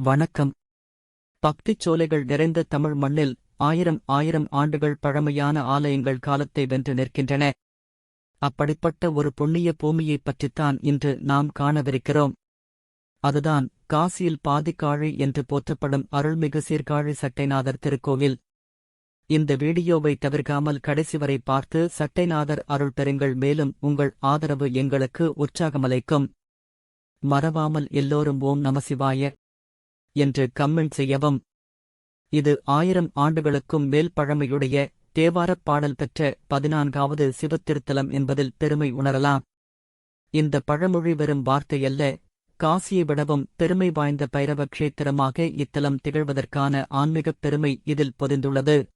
வணக்கம். பக்திச் சோலைகள் நிறைந்த தமிழ் மண்ணில் ஆயிரம் ஆயிரம் ஆண்டுகள் பழமையான ஆலயங்கள் காலத்தை வென்று நிற்கின்றன. அப்படிப்பட்ட ஒரு புண்ணிய பூமியைப் பற்றித்தான் இன்று நாம் காணவிருக்கிறோம். அதுதான் காசியில் பாதிக்காழி என்று போற்றப்படும் அருள்மிகு சீர்காழி சட்டைநாதர் திருக்கோவில். இந்த வீடியோவை தவிர்க்காமல் கடைசி வரை பார்த்து சட்டைநாதர் அருள் பெறுங்கள். மேலும் உங்கள் ஆதரவு எங்களுக்கு உற்சாகமளிக்கும். மறவாமல் எல்லோரும் ஓம் நமசிவாய என்று கமெண்ட் செய்யவும். இது ஆயிரம் ஆண்டுகளுக்கும் மேல் பழமையுடைய தேவாரப் பாடல் பெற்ற பதினான்காவது சிவத்திருத்தலம் என்பதில் பெருமை உணரலாம். இந்த பழமொழி வெறும் வார்த்தையல்ல காசியை விடவும் பெருமை வாய்ந்த பைரவ கஷேத்திரமாக இத்தலம் திகழ்வதற்கான ஆன்மீகப் பெருமை இதில் பொதிந்துள்ளது.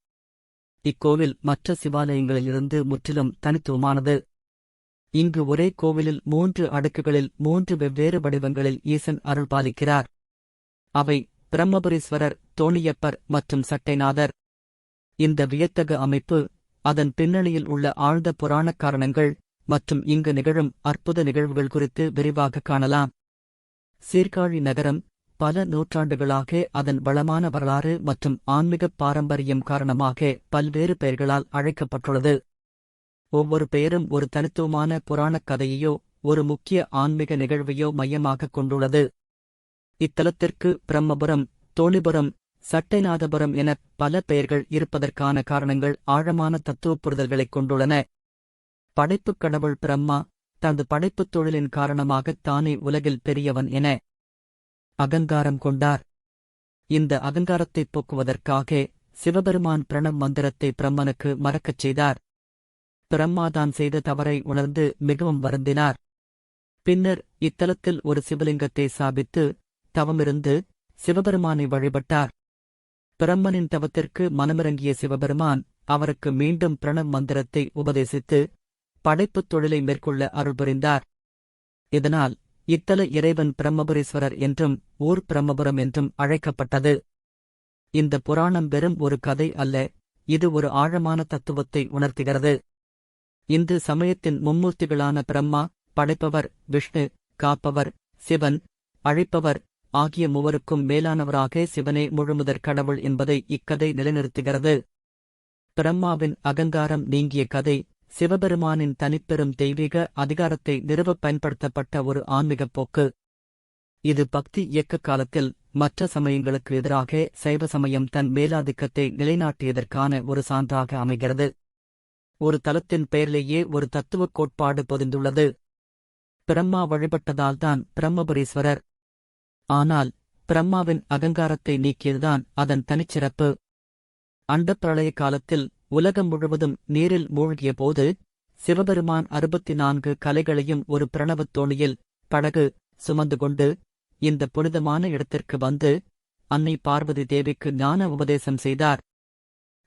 இக்கோவில் மற்ற சிவாலயங்களிலிருந்து முற்றிலும் தனித்துவமானது. இங்கு ஒரே கோவிலில் மூன்று அடுக்குகளில் மூன்று வெவ்வேறு வடிவங்களில் ஈசன் அருள் பாலிக்கிறார் அவை பிரம்மபுரீஸ்வரர் தோணியப்பர் மற்றும் சட்டைநாதர். இந்த வியத்தகு அமைப்பு அதன் பின்னணியில் உள்ள ஆழ்ந்த புராணக் காரணங்கள் மற்றும் இங்கு நிகழும் அற்புத நிகழ்வுகள் குறித்து விரிவாக காணலாம். சீர்காழி நகரம் பல நூற்றாண்டுகளாக அதன் வளமான வரலாறு மற்றும் ஆன்மீகப் பாரம்பரியம் காரணமாக பல்வேறு பெயர்களால் அழைக்கப்பட்டுள்ளது. ஒவ்வொரு பெயரும் ஒரு தனித்துவமான புராணக் கதையையோ ஒரு முக்கிய ஆன்மீக நிகழ்வையோ மையமாகக் கொண்டுள்ளது. இத்தலத்திற்கு பிரம்மபுரம் தோழிபுரம் சட்டைநாதபுரம் என பல பெயர்கள் இருப்பதற்கான காரணங்கள் ஆழமான தத்துவப் புரிதல்களைக் கொண்டுள்ளன. படைப்புக் கடவுள் பிரம்மா தனது படைப்புத் தொழிலின் காரணமாக தானே உலகில் பெரியவன் என அகங்காரம் கொண்டார். இந்த அகங்காரத்தைப் போக்குவதற்காக சிவபெருமான் பிரணம் மந்திரத்தை பிரம்மனுக்கு மறக்கச் செய்தார். பிரம்மாதான் செய்த தவறை உணர்ந்து மிகவும் வருந்தினார். பின்னர் இத்தலத்தில் ஒரு சிவலிங்கத்தை சாபித்து தவமிருந்து சிவபெருமானை வழிபட்டார். பிரம்மனின் தவத்திற்கு மனமிறங்கிய சிவபெருமான் அவருக்கு மீண்டும் பிரணவ் மந்திரத்தை உபதேசித்து படைப்புத் தொழிலை மேற்கொள்ள அருள் புரிந்தார். இதனால் இத்தல இறைவன் பிரம்மபுரீஸ்வரர் என்றும் ஊர் பிரம்மபுரம் என்றும் அழைக்கப்பட்டது. இந்த புராணம் வெறும் ஒரு கதை அல்ல இது ஒரு ஆழமான தத்துவத்தை உணர்த்துகிறது. இந்து சமயத்தின் மும்மூர்த்திகளான பிரம்மா படைப்பவர் விஷ்ணு காப்பவர் சிவன் அழிப்பவர் ஆகிய மூவருக்கும் மேலானவராக சிவனே முழுமுதற் கடவுள் என்பதை இக்கதை நிலைநிறுத்துகிறது. பிரம்மாவின் அகங்காரம் நீங்கிய கதை சிவபெருமானின் தனிப்பெரும் தெய்வீக அதிகாரத்தை நிறுவப் பயன்படுத்தப்பட்ட ஒரு ஆன்மீகப் போக்கு. இது பக்தி இயக்க காலத்தில் மற்ற சமயங்களுக்கு எதிராக சைவ சமயம் தன் மேலாதிக்கத்தை நிலைநாட்டியதற்கான ஒரு சான்றாக அமைகிறது. ஒரு தலத்தின் பெயரிலேயே ஒரு தத்துவக் கோட்பாடு பொதிந்துள்ளது. பிரம்மா வழிபட்டதால்தான் பிரம்மபுரீஸ்வரர் ஆனால் பிரம்மாவின் அகங்காரத்தை நீக்கியதுதான் அதன் தனிச்சிறப்பு. அண்டப்பிரளய காலத்தில் உலகம் முழுவதும் நீரில் மூழ்கிய போது சிவபெருமான் அறுபத்தி நான்கு கலைகளையும் ஒரு பிரணவத் தோணியில் படகு சுமந்து கொண்டு இந்த புனிதமான இடத்திற்கு வந்து அன்னை பார்வதி தேவிக்கு ஞான உபதேசம் செய்தார்.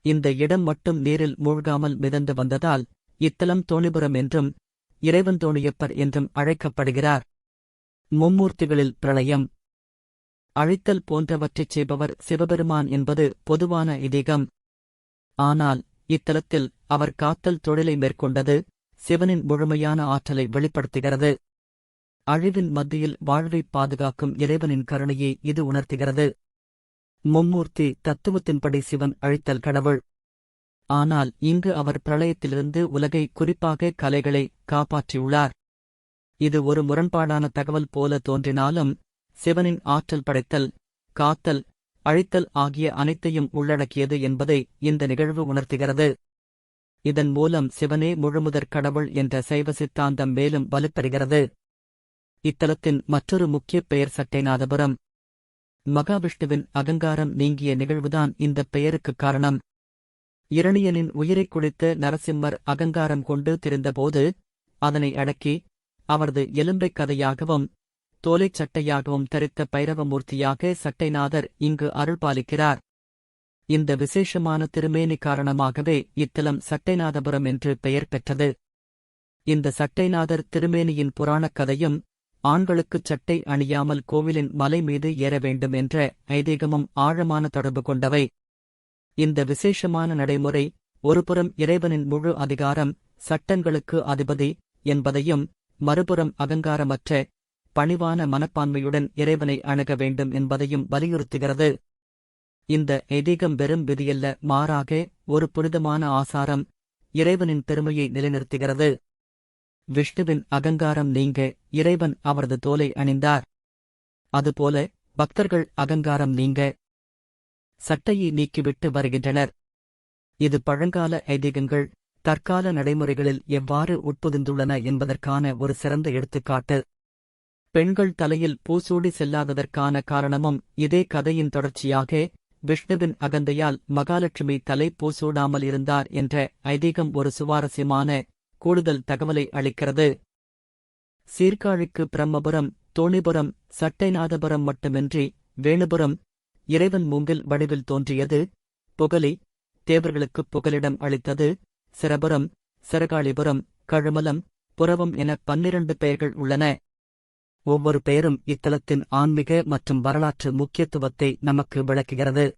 இந்த இடம் மட்டும் நீரில் மூழ்காமல் மிதந்து வந்ததால் இத்தலம் தோணிபுரம் என்றும் இறைவன் தோணியப்பர் என்றும் அழைக்கப்படுகிறார். மும்மூர்த்திகளில் பிரளயம் அழித்தல் போன்றவற்றைச் செய்பவர் சிவபெருமான் என்பது பொதுவான இதீகம் ஆனால் இத்தலத்தில் அவர் காத்தல் தொழிலை மேற்கொண்டது சிவனின் முழுமையான ஆற்றலை வெளிப்படுத்துகிறது. அழிவின் மத்தியில் வாழ்வைப் பாதுகாக்கும் இறைவனின் கருணையை இது உணர்த்துகிறது. மும்மூர்த்தி தத்துவத்தின்படி சிவன் அழித்தல் கடவுள். ஆனால் இங்கு அவர் பிரளயத்திலிருந்து உலகை குறிப்பாக கலைகளை காப்பாற்றியுள்ளார். இது ஒரு முரண்பாடான தகவல் போல தோன்றினாலும் சிவனின் ஆற்றல் படைத்தல் காத்தல் அழித்தல் ஆகிய அனைத்தையும் உள்ளடக்கியது என்பதை இந்த நிகழ்வு உணர்த்துகிறது. இதன் மூலம் சிவனே முழுமுதற் கடவுள் என்ற சைவ சித்தாந்தம் மேலும் வலுப்பெறுகிறது. இத்தலத்தின் மற்றொரு முக்கிய பெயர் சட்டைநாதபுரம். மகாவிஷ்ணுவின் அகங்காரம் நீங்கிய நிகழ்வுதான் இந்த பெயருக்குக் காரணம். இரணியனின் உயிரைக் குளித்த நரசிம்மர் அகங்காரம் கொண்டு திரிந்தபோது அதனை அடக்கி அவரது எலும்பைக் கதையாகவும் தோலைச் சட்டையாகவும் தரித்த பைரவமூர்த்தியாக சட்டைநாதர் இங்கு அருள் பாலிக்கிறார் இந்த விசேஷமான திருமேனி காரணமாகவே இத்தலம் சட்டைநாதபுரம் என்று பெயர் பெற்றது. இந்த சட்டைநாதர் திருமேனியின் புராணக் கதையும் ஆண்களுக்குச் சட்டை அணியாமல் கோவிலின் மலை மீது ஏற வேண்டும் என்ற ஐதீகமும் ஆழமான தொடர்பு கொண்டவை. இந்த விசேஷமான நடைமுறை ஒருபுறம் இறைவனின் முழு அதிகாரம் சட்டங்களுக்கு அதிபதி என்பதையும் மறுபுறம் அகங்காரமற்ற பணிவான மனப்பான்மையுடன் இறைவனை அணுக வேண்டும் என்பதையும் வலியுறுத்துகிறது. இந்த ஐதீகம் வெறும் விதியல்ல மாறாக ஒரு புனிதமான ஆசாரம் இறைவனின் பெருமையை நிலைநிறுத்துகிறது. விஷ்ணுவின் அகங்காரம் நீங்க இறைவன் அவரது தோலை அணிந்தார். அதுபோல பக்தர்கள் அகங்காரம் நீங்க சட்டையை நீக்கிவிட்டு வருகின்றனர். இது பழங்கால ஐதீகங்கள் தற்கால நடைமுறைகளில் எவ்வாறு உட்புதிந்துள்ளன என்பதற்கான ஒரு சிறந்த எடுத்துக்காட்டு. பெண்கள் தலையில் பூசூடி செல்லாததற்கான காரணமும் இதே கதையின் தொடர்ச்சியாக விஷ்ணுவின் அகந்தையால் மகாலட்சுமி தலை பூசூடாமல் இருந்தார் என்ற ஐதீகம் ஒரு சுவாரஸ்யமான கூடுதல் தகவலை அளிக்கிறது. சீர்காழிக்கு பிரம்மபுரம் தோணிபுரம் சட்டைநாதபுரம் மட்டுமின்றி வேணுபுரம் இறைவன் மூங்கில் வடிவில் தோன்றியது புகழி தேவர்களுக்குப் புகலிடம் அளித்தது சிரபுரம் சிறகாளிபுரம் கழுமலம் புறவம் என பன்னிரண்டு பெயர்கள் உள்ளன. ஒவ்வொரு பெயரும் இத்தலத்தின் ஆன்மீக மற்றும் வரலாற்று முக்கியத்துவத்தை நமக்கு விளக்குகிறது.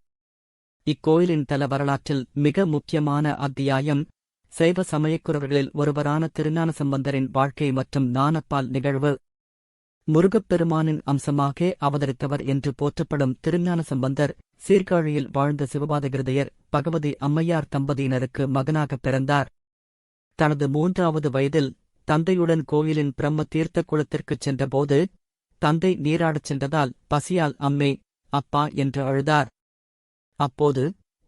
இக்கோயிலின் தல வரலாற்றில் மிக முக்கியமான அத்தியாயம் சைவ சமயக்குறவர்களில் ஒருவரான திருஞான சம்பந்தரின் வாழ்க்கை மற்றும் நாணப்பால் நிகழ்வு. முருகப்பெருமானின் அம்சமாக அவதரித்தவர் என்று போற்றப்படும் திருஞான சம்பந்தர் சீர்காழியில் வாழ்ந்த சிவபாதகிருதையர் பகவதி அம்மையார் தம்பதியினருக்கு மகனாகப் பிறந்தார். தனது மூன்றாவது வயதில் தந்தையுடன் கோயிலின் பிரம்ம தீர்த்த குளத்திற்குச் சென்றபோது தந்தை நீராடச் சென்றதால் பசியால் அம்மே அப்பா என்று அழுதார். அப்போது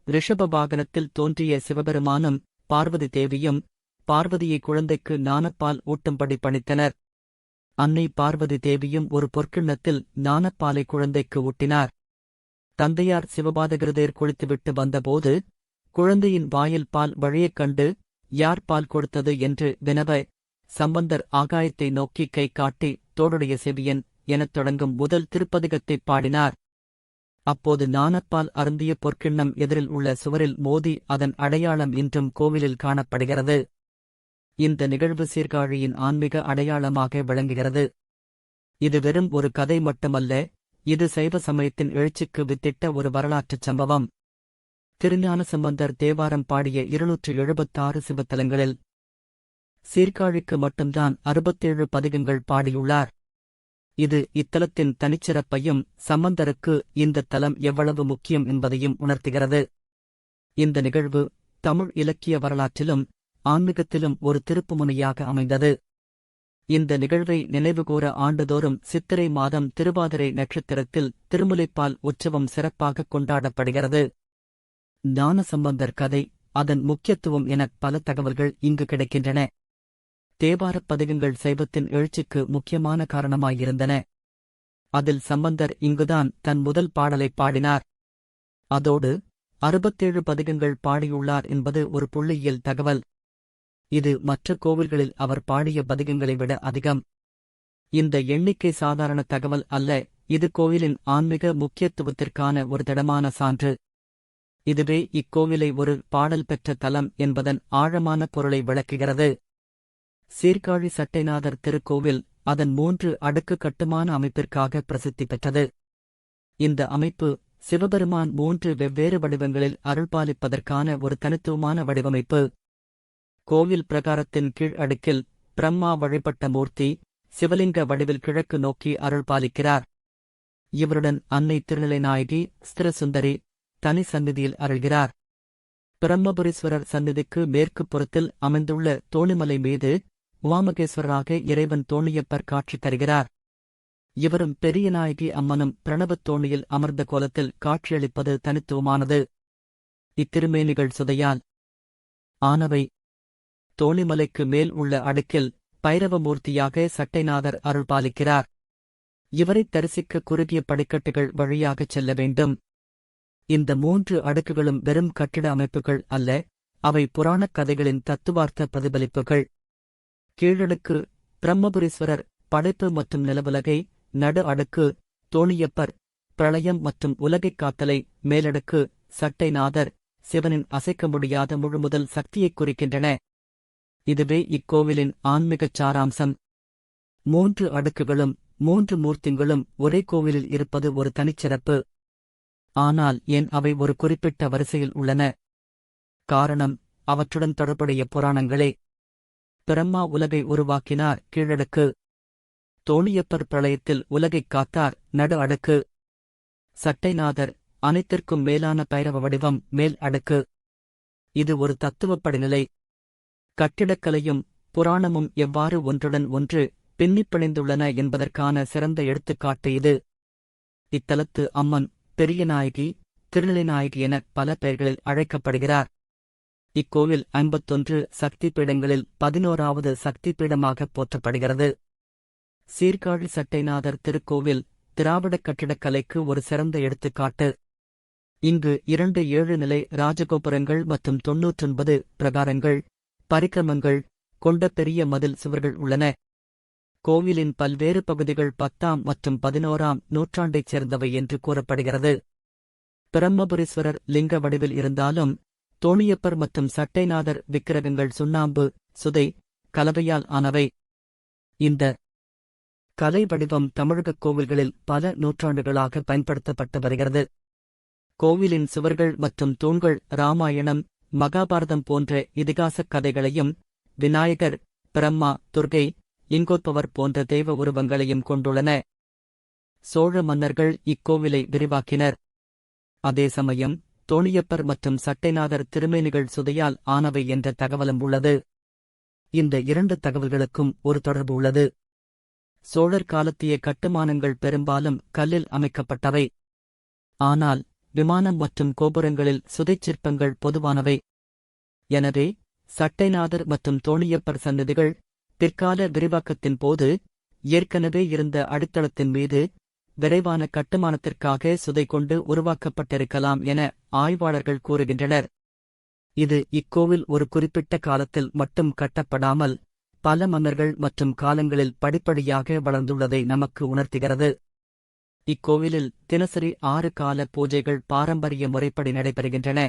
ரிஷப வாகனத்தில் தோன்றிய சிவபெருமானும் பார்வதி தேவியும் பார்வதியை குழந்தைக்கு நாணப்பால் ஊட்டும்படி பணித்தனர். அன்னை பார்வதி தேவியும் ஒரு பொற்கிண்ணத்தில் நாணப்பாலை குழந்தைக்கு ஊட்டினார். தந்தையார் சிவபாதகிருதேர் குளித்துவிட்டு வந்தபோது குழந்தையின் வாயில் பால் வழியக் கண்டு யார் பால் கொடுத்தது? என்று வினவ சம்பந்தர் ஆகாயத்தை நோக்கி கை காட்டி தோடுடைய செவியன் எனத் தொடங்கும் முதல் திருப்பதிகத்தைப் பாடினார். அப்போது ஞானப்பால் அருந்திய பொற்கிண்ணம் எதிரில் உள்ள சுவரில் மோதி அதன் அடையாளம் இன்றும் கோவிலில் காணப்படுகிறது. இந்த நிகழ்வு சீர்காழியின் ஆன்மீக அடையாளமாக விளங்குகிறது. இது வெறும் ஒரு கதை மட்டுமல்ல இது சைவ சமயத்தின் எழுச்சிக்கு வித்திட்ட ஒரு வரலாற்றுச் சம்பவம். திருஞான சம்பந்தர் தேவாரம் பாடிய இருநூற்று எழுபத்தாறு சிவத்தலங்களில் சீர்காழிக்கு மட்டும்தான் அறுபத்தேழு பதிகங்கள் பாடியுள்ளார். இது இத்தலத்தின் தனிச்சிறப்பையும் சம்பந்தருக்கு இந்த தலம் எவ்வளவு முக்கியம் என்பதையும் உணர்த்துகிறது. இந்த நிகழ்வு தமிழ் இலக்கிய வரலாற்றிலும் ஆன்மீகத்திலும் ஒரு திருப்புமுனையாக அமைந்தது. இந்த நிகழ்வை நினைவுகூர ஆண்டுதோறும் சித்திரை மாதம் திருவாதிரை நட்சத்திரத்தில் திருமுலைப்பால் உற்சவம் சிறப்பாக கொண்டாடப்படுகிறது. ஞான சம்பந்தர் கதை அதன் முக்கியத்துவம் என பல தகவல்கள் இங்கு கிடைக்கின்றன. தேவாரப் பதிகங்கள் சைவத்தின் எழுச்சிக்கு முக்கியமான காரணமாயிருந்தன. அதில் சம்பந்தர் இங்குதான் தன் முதல் பாடலைப் பாடினார். அதோடு அறுபத்தேழு பதிகங்கள் பாடியுள்ளார் என்பது ஒரு புள்ளியியல் தகவல். இது மற்ற கோவில்களில் அவர் பாடிய பதிகங்களை விட அதிகம். இந்த எண்ணிக்கை சாதாரண தகவல் அல்ல இது கோவிலின் ஆன்மீக முக்கியத்துவத்திற்கான ஒரு திடமான சான்று. இதுவே இக்கோவிலை ஒரு பாடல் பெற்ற தலம் என்பதன் ஆழமான பொருளை விளக்குகிறது. சீர்காழி சட்டைநாதர் திருக்கோவில் அதன் மூன்று அடுக்கு கட்டுமான அமைப்பிற்காக பிரசித்தி பெற்றது. இந்த அமைப்பு சிவபெருமான் மூன்று வெவ்வேறு வடிவங்களில் அருள்பாலிப்பதற்கான ஒரு தனித்துவமான வடிவமைப்பு. கோவில் பிரகாரத்தின் கீழ் அடுக்கில் பிரம்மா வழிபட்ட மூர்த்தி சிவலிங்க வடிவில் கிழக்கு நோக்கி அருள்பாலிக்கிறார். இவருடன் அன்னை திருநிலைநாயகி ஸ்திரசுந்தரி தனி சந்நிதியில் அருள்கிறார். பிரம்மபுரீஸ்வரர் சந்நிதிக்கு மேற்கு புறத்தில் அமைந்துள்ள தோணிமலை மீது உமாமகேஸ்வரராக இறைவன் தோணியப்பர் காட்சி தருகிறார். இவரும் பெரிய நாயகி அம்மனும் பிரணவத் தோணியில் அமர்ந்த கோலத்தில் காட்சியளிப்பது தனித்துவமானது. இத்திருமேனிகள் சுதையால் ஆனவை தோணிமலைக்கு மேல் உள்ள அடுக்கில் பைரவமூர்த்தியாக சட்டைநாதர் அருள்பாலிக்கிறார் இவரைத் தரிசிக்க குறுகிய படிக்கட்டுகள் வழியாகச் செல்ல வேண்டும். இந்த மூன்று அடுக்குகளும் வெறும் கட்டிட அமைப்புகள் அல்ல அவை புராணக் கதைகளின் தத்துவார்த்த பிரதிபலிப்புகள். கீழடுக்கு பிரம்மபுரீஸ்வரர் படைப்பு மற்றும் நிலவுலகை நடு அடுக்கு தோணியப்பர் பிரளயம் மற்றும் உலகைக் காத்தலை மேலடுக்கு சட்டைநாதர் சிவனின் அசைக்க முடியாத முழுமுதல் சக்தியைக் குறிக்கின்றன. இதுவே இக்கோவிலின் ஆன்மீகச் சாராம்சம். மூன்று அடுக்குகளும் மூன்று மூர்த்திங்களும் ஒரே கோவிலில் இருப்பது ஒரு தனிச்சிறப்பு. ஆனால் ஏன் அவை ஒரு குறிப்பிட்ட வரிசையில் உள்ளன? காரணம் அவற்றுடன் தொடர்புடைய புராணங்களே. பிரம்மா உலகை உருவாக்கினார் கீழடுக்கு. தோணியப்பர் பிரளயத்தில் உலகைக் காத்தார் நடு அடுக்கு. சட்டைநாதர் அனைத்திற்கும் மேலான பைரவ வடிவம் மேல் அடுக்கு. இது ஒரு தத்துவப் படிநிலை கட்டிடக்கலையும் புராணமும் எவ்வாறு ஒன்றுடன் ஒன்று பின்னிப் பிணைந்துள்ளன என்பதற்கான சிறந்த எடுத்துக்காட்டு இது. இத்தலத்து அம்மன் பெரியநாயகி திருநிலைநாயகி என பல பெயர்களில் அழைக்கப்படுகிறார். இக்கோவில் ஐம்பத்தொன்று சக்தி பீடங்களில் பதினோராவது சக்தி பீடமாக போற்றப்படுகிறது. சீர்காழி சட்டைநாதர் திருக்கோவில் திராவிடக் கட்டிடக்கலைக்கு ஒரு சிறந்த எடுத்துக்காட்டு. இங்கு இரண்டு ஏழு நிலை ராஜகோபுரங்கள் மற்றும் தொன்னூற்றொன்பது பிரகாரங்கள் பரிக்கிரமங்கள் கொண்ட பெரிய மதில் சுவர்கள் உள்ளன. கோவிலின் பல்வேறு பகுதிகள் பத்தாம் மற்றும் பதினோராம் நூற்றாண்டைச் சேர்ந்தவை என்று கூறப்படுகிறது. பிரம்மபுரீஸ்வரர் லிங்க வடிவில் இருந்தாலும் தோணியப்பர் மற்றும் சட்டைநாதர் விக்கிரகங்கள் சுண்ணாம்பு சுதை கலவையால் ஆனவை. இந்த கலை வடிவம் தமிழகக் கோவில்களில் பல நூற்றாண்டுகளாக பயன்படுத்தப்பட்டு வருகிறது. கோவிலின் சுவர்கள் மற்றும் தூண்கள் ராமாயணம் மகாபாரதம் போன்ற இதிகாசக் கதைகளையும் விநாயகர் பிரம்மா துர்கை இங்கோத்பவர் போன்ற தெய்வ உருவங்களையும் கொண்டுள்ளன. சோழ மன்னர்கள் இக்கோவிலை விரிவாக்கினர். அதே சமயம் தோணியப்பர் மற்றும் சட்டைநாதர் திருமேனிகள் சுதையால் ஆனவை என்ற தகவலும் உள்ளது. இந்த இரண்டு தகவல்களுக்கும் ஒரு தொடர்பு உள்ளது. சோழர் காலத்திய கட்டுமானங்கள் பெரும்பாலும் கல்லில் அமைக்கப்பட்டவை. ஆனால் விமானம் மற்றும் கோபுரங்களில் சுதைச் சிற்பங்கள் பொதுவானவை. எனவே சட்டைநாதர் மற்றும் தோணியப்பர் சன்னதிகள் பிற்கால விரிவாக்கத்தின் போது ஏற்கனவே இருந்த அடித்தளத்தின் மீது விரைவான கட்டுமானத்திற்காக சுதை கொண்டு உருவாக்கப்பட்டிருக்கலாம் என ஆய்வாளர்கள் கூறுகின்றனர். இது இக்கோவில் ஒரு குறிப்பிட்ட காலத்தில் மட்டும் கட்டப்படாமல் பல மன்னர்கள் மற்றும் காலங்களில் படிப்படியாக வளர்ந்துள்ளதை நமக்கு உணர்த்துகிறது. இக்கோவிலில் தினசரி ஆறு கால பூஜைகள் பாரம்பரிய முறைப்படி நடைபெறுகின்றன.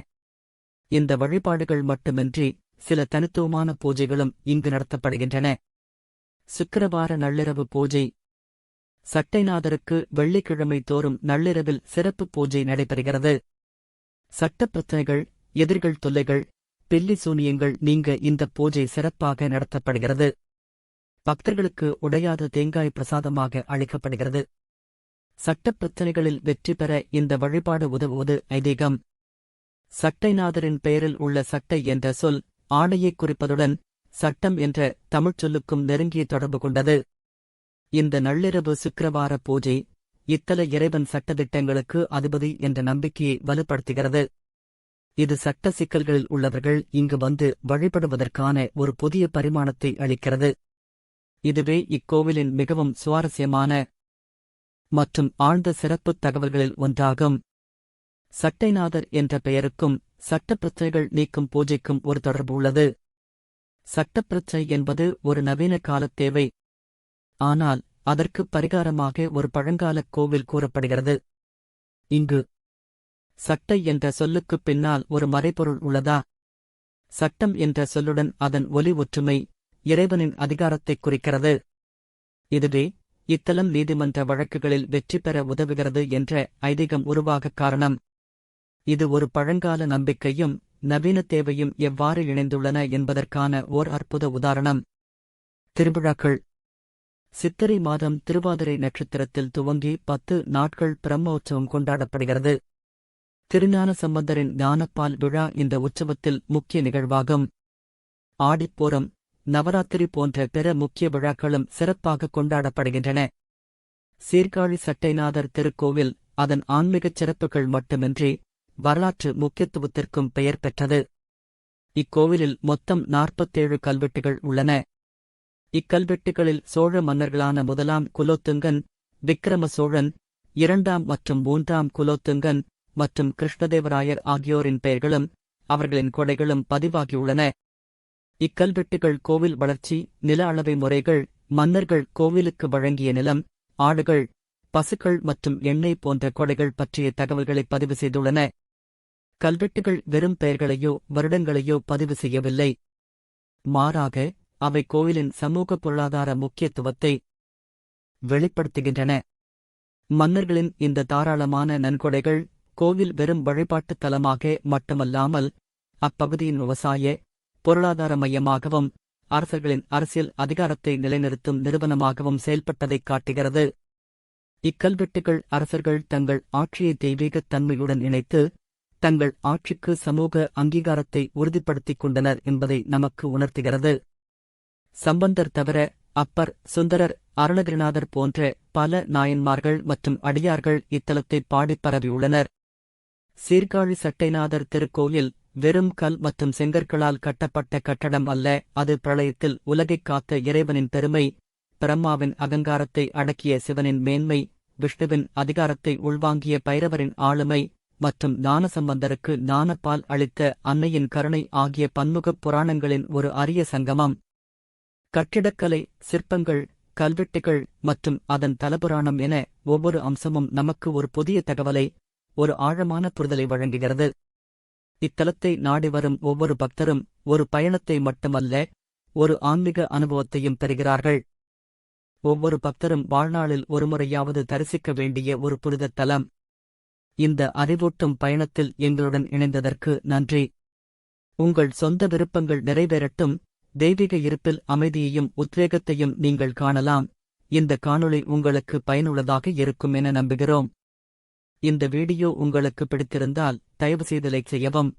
இந்த வழிபாடுகள் மட்டுமின்றி சில தனித்துவமான பூஜைகளும் இங்கு நடத்தப்படுகின்றன. சுக்கிரவார நள்ளிரவு பூஜை சட்டைநாதருக்கு வெள்ளிக்கிழமை தோறும் நள்ளிரவில் சிறப்பு பூஜை நடைபெறுகிறது. சட்டப் பிரச்சனைகள் எதிர்கள் தொல்லைகள் பில்லி சூனியங்கள் நீங்க இந்த பூஜை சிறப்பாக நடத்தப்படுகிறது. பக்தர்களுக்கு உடையாத தேங்காய் பிரசாதமாக அளிக்கப்படுகிறது. சட்டப் பிரச்சனைகளில் வெற்றி பெற இந்த வழிபாடு உதவுவது ஐதீகம். சட்டைநாதரின் பெயரில் உள்ள சட்டை என்ற சொல் ஆணையைக் குறிப்பதுடன் சட்டம் என்ற தமிழ்ச் சொல்லுக்கும் நெருங்கிய தொடர்பு கொண்டது. இந்த நள்ளிரவு சுக்கிரவார பூஜை இத்தல இறைவன் சட்டத்திட்டங்களுக்கு அதிபதி என்ற நம்பிக்கையை வலுப்படுத்துகிறது. இது சட்ட சிக்கல்களில் உள்ளவர்கள் இங்கு வந்து வழிபடுவதற்கான ஒரு புதிய பரிமாணத்தை அளிக்கிறது. இதுவே இக்கோவிலின் மிகவும் சுவாரஸ்யமான மற்றும் ஆழ்ந்த சிறப்புத் தகவல்களில் ஒன்றாகும். சட்டைநாதர் என்ற பெயருக்கும் சட்டப்பிரச்சனைகள் நீக்கும் பூஜைக்கும் ஒரு தொடர்பு உள்ளது. சட்டப்பிரச்சனை என்பது ஒரு நவீன காலத் தேவை. ஆனால் அதற்கு பரிகாரமாக ஒரு பழங்காலக் கோவில் கூறப்படுகிறது. இங்கு சட்டை என்ற சொல்லுக்குப் பின்னால் ஒரு மறைபொருள் உள்ளதா? சட்டம் என்ற சொல்லுடன் அதன் ஒலி ஒற்றுமை இறைவனின் அதிகாரத்தைக் குறிக்கிறது. இதுவே இத்தலம் நீதிமன்ற வழக்குகளில் வெற்றி பெற உதவுகிறது என்ற ஐதீகம் உருவாகக் காரணம். இது ஒரு பழங்கால நம்பிக்கையும் நவீன தேவையும் எவ்வாறு இணைந்துள்ளன என்பதற்கான ஓர் அற்புத உதாரணம். திருவிழாக்கள் சித்திரை மாதம் திருவாதிரை நட்சத்திரத்தில் துவங்கி பத்து நாட்கள் பிரம்மோற்சவம் கொண்டாடப்படுகிறது. திருஞான சம்பந்தரின் ஞானப்பால் விழா இந்த உற்சவத்தில் முக்கிய நிகழ்வாகும். ஆடிப்போரம் நவராத்திரி போன்ற பிற முக்கிய விழாக்களும் சிறப்பாக கொண்டாடப்படுகின்றன. சீர்காழி சட்டைநாதர் திருக்கோவில் அதன் ஆன்மீகச் சிறப்புகள் மட்டுமின்றி வரலாற்று முக்கியத்துவத்திற்கும் பெயர் பெற்றது. இக்கோவிலில் மொத்தம் நாற்பத்தேழு கல்வெட்டுகள் உள்ளன. இக்கல்வெட்டுகளில் சோழ மன்னர்களான முதலாம் குலோத்துங்கன் விக்கிரம சோழன் இரண்டாம் மற்றும் மூன்றாம் குலோத்துங்கன் மற்றும் கிருஷ்ணதேவராயர் ஆகியோரின் பெயர்களும் அவர்களின் கொடைகளும் பதிவாகியுள்ளன. இக்கல்வெட்டுகள் கோவில் வளர்ச்சி நில அளவை முறைகள் மன்னர்கள் கோவிலுக்கு வழங்கிய நிலம் ஆடுகள் பசுக்கள் மற்றும் எண்ணெய் போன்ற கொடைகள் பற்றிய தகவல்களை பதிவு செய்துள்ளன. கல்வெட்டுகள் வெறும் பெயர்களையோ வருடங்களையோ பதிவு செய்யவில்லை. மாறாக அவை கோவிலின் சமூக பொருளாதார முக்கியத்துவத்தை வெளிப்படுத்துகின்றன. மன்னர்களின் இந்த தாராளமான நன்கொடைகள் கோவில் வெறும் வழிபாட்டுத் தலமாக மட்டுமல்லாமல் அப்பகுதியின் விவசாய பொருளாதார மையமாகவும் அரசர்களின் அரசியல் அதிகாரத்தை நிலைநிறுத்தும் நிறுவனமாகவும் செயல்பட்டதைக் காட்டுகிறது. இக்கல்வெட்டுகள் அரசர்கள் தங்கள் ஆட்சியை தெய்வீகத் தன்மையுடன் இணைத்து தங்கள் ஆட்சிக்கு சமூக அங்கீகாரத்தை உறுதிப்படுத்திக் கொண்டனர் என்பதை நமக்கு உணர்த்துகிறது. சம்பந்தர் தவிர அப்பர் சுந்தரர் அருணகிரிநாதர் போன்ற பல நாயன்மார்கள் மற்றும் அடியார்கள் இத்தலத்தை பாடிப் பரவியுள்ளனர். சீர்காழி சட்டைநாதர் திருக்கோயில் வெறும் கல் மற்றும் செங்கற்களால் கட்டப்பட்ட கட்டடம் அல்ல அது பிரளயத்தில் உலகைக் காத்த இறைவனின் பெருமை. பிரம்மாவின் அகங்காரத்தை அடக்கிய சிவனின் மேன்மை விஷ்ணுவின் அதிகாரத்தை உள்வாங்கிய பைரவரின் ஆளுமை மற்றும் ஞானசம்பந்தருக்கு ஞானப்பால் அளித்த அன்னையின் கருணை ஆகிய பன்முகப் புராணங்களின் ஒரு அரிய சங்கமம். கட்டிடக்கலை சிற்பங்கள் கல்வெட்டுகள் மற்றும் அதன் தலபுராணம் என ஒவ்வொரு அம்சமும் நமக்கு ஒரு புதிய தகவலை ஒரு ஆழமான புரிதலை வழங்குகிறது. இத்தலத்தை நாடி வரும் ஒவ்வொரு பக்தரும் ஒரு பயணத்தை மட்டுமல்ல ஒரு ஆன்மீக அனுபவத்தையும் பெறுகிறார்கள். ஒவ்வொரு பக்தரும் வாழ்நாளில் ஒருமுறையாவது தரிசிக்க வேண்டிய ஒரு புனித தலம். இந்த அறிவூட்டும் பயணத்தில் எங்களுடன் இணைந்ததற்கு நன்றி. உங்கள் சொந்த விருப்பங்கள் நிறைவேறட்டும். தெய்வீக இருப்பில் அமைதியையும் உத்வேகத்தையும் நீங்கள் காணலாம். இந்த காணொளி உங்களுக்கு பயனுள்ளதாக இருக்கும் என நம்புகிறோம். இந்த வீடியோ உங்களுக்கு பிடித்திருந்தால் தயவுசெய்து லைக் செய்யவும்.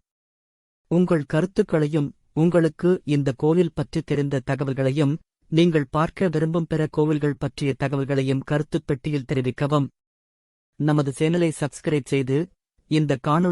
உங்கள் கருத்துக்களையும் உங்களுக்கு இந்த கோவில் பற்றி தெரிந்த தகவல்களையும் நீங்கள் பார்க்க விரும்பும் பிற கோவில்கள் பற்றிய தகவல்களையும் கருத்துப் பெட்டியில் தெரிவிக்கவும். நமது சேனலை சப்ஸ்கிரைப் செய்து இந்த காணொளி